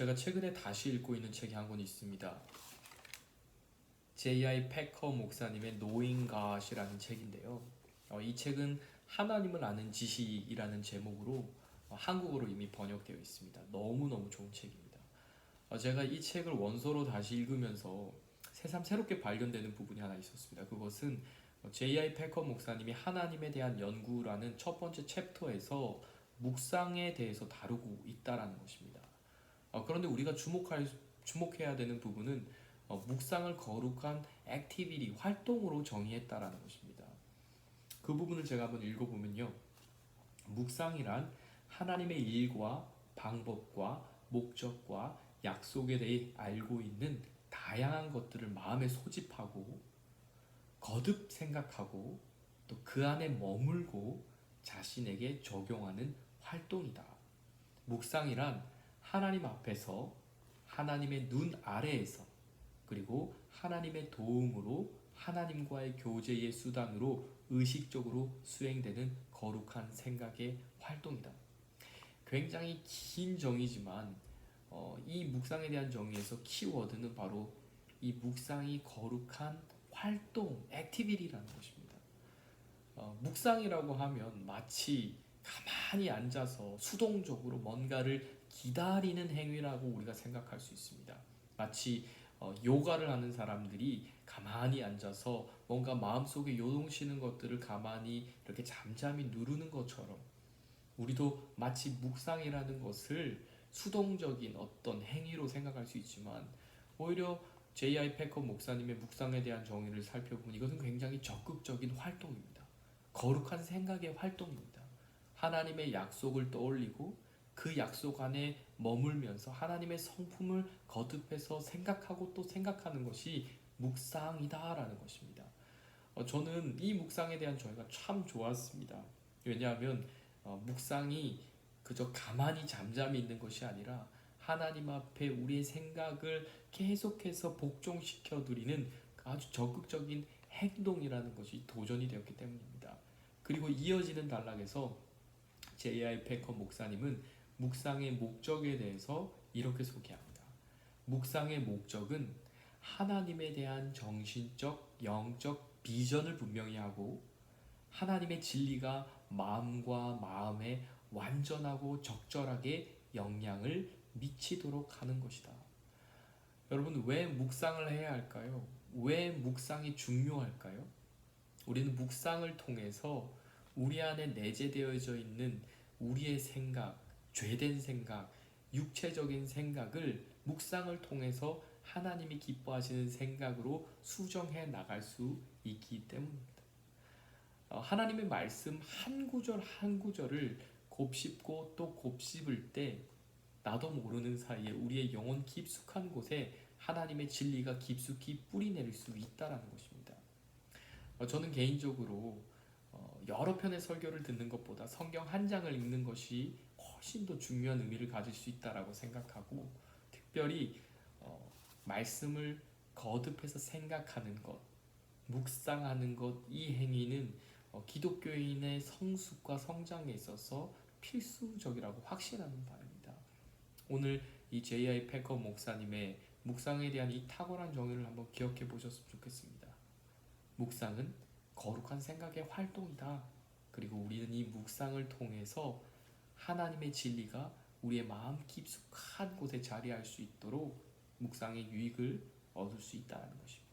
제가 최근에 다시 읽고 있는 책이 한 권 있습니다. J.I. 패커 목사님의 Knowing God이라는 책인데요. 어, 이 책은 하나님을 아는 지식이라는 제목으로 어, 한국어로 이미 번역되어 있습니다. 너무너무 좋은 책입니다. 어, 제가 이 책을 원서로 다시 읽으면서 새삼 새롭게 발견되는 부분이 하나 있었습니다. 그것은 어, J.I. 패커 목사님이 하나님에 대한 연구라는 첫 번째 챕터에서 묵상에 대해서 다루고 있다라는 것입니다. 어, 그런데 우리가 주목할 주목해야 되는 부분은 어, 묵상을 거룩한 액티비티 활동으로 정의했다라는 것입니다. 그 부분을 제가 한번 읽어보면요. 묵상이란 하나님의 일과 방법과 목적과 약속에 대해 알고 있는 다양한 것들을 마음에 소집하고 거듭 생각하고 또 그 안에 머물고 자신에게 적용하는 활동이다. 묵상이란 하나님 앞에서 하나님의 눈 아래에서 그리고 하나님의 도움으로 하나님과의 교제의 수단으로 의식적으로 수행되는 거룩한 생각의 활동이다. 굉장히 긴 정의지만 어, 이 묵상에 대한 정의에서 키워드는 바로 이 묵상이 거룩한 활동, 액티비티라는 것입니다. 어, 묵상이라고 하면 마치 가만히 앉아서 수동적으로 뭔가를 기다리는 행위라고 우리가 생각할 수 있습니다. 마치 어, 요가를 하는 사람들이 가만히 앉아서 뭔가 마음속에 요동치는 것들을 가만히 이렇게 잠잠히 누르는 것처럼 우리도 마치 묵상이라는 것을 수동적인 어떤 행위로 생각할 수 있지만 오히려 J.I. 패커 목사님의 묵상에 대한 정의를 살펴보니 이것은 굉장히 적극적인 활동입니다. 거룩한 생각의 활동입니다. 하나님의 약속을 떠올리고 그 약속 안에 머물면서 하나님의 성품을 거듭해서 생각하고 또 생각하는 것이 묵상이다라는 것입니다. 어, 저는 이 묵상에 대한 저희가 참 좋았습니다. 왜냐하면 어, 묵상이 그저 가만히 잠잠히 있는 것이 아니라 하나님 앞에 우리의 생각을 계속해서 복종시켜 드리는 아주 적극적인 행동이라는 것이 도전이 되었기 때문입니다. 그리고 이어지는 단락에서 J.I. 패커 목사님은 묵상의 목적에 대해서 이렇게 소개합니다. 묵상의 목적은 하나님에 대한 정신적, 영적 비전을 분명히 하고 하나님의 진리가 마음과 마음에 완전하고 적절하게 영향을 미치도록 하는 것이다. 여러분 왜 묵상을 해야 할까요? 왜 묵상이 중요할까요? 우리는 묵상을 통해서 우리 안에 내재되어져 있는 우리의 생각, 죄된 생각, 육체적인 생각을 묵상을 통해서 하나님이 기뻐하시는 생각으로 수정해 나갈 수 있기 때문입니다. 어, 하나님의 말씀 한 구절 한 구절을 곱씹고 또 곱씹을 때 나도 모르는 사이에 우리의 영혼 깊숙한 곳에 하나님의 진리가 깊숙이 뿌리 내릴 수 있다라는 것입니다. 어, 저는 개인적으로 어, 여러 편의 설교를 듣는 것보다 성경 한 장을 읽는 것이 훨씬 더 중요한 의미를 가질 수 있다라고 생각하고 특별히 어, 말씀을 거듭해서 생각하는 것, 묵상하는 것 이 행위는 어, 기독교인의 성숙과 성장에 있어서 필수적이라고 확신하는 바입니다. 오늘 이 J.I. 패커 목사님의 묵상에 대한 이 탁월한 정의를 한번 기억해 보셨으면 좋겠습니다. 묵상은 거룩한 생각의 활동이다. 그리고 우리는 이 묵상을 통해서 하나님의 진리가 우리의 마음 깊숙한 곳에 자리할 수 있도록 묵상의 유익을 얻을 수 있다는 것입니다.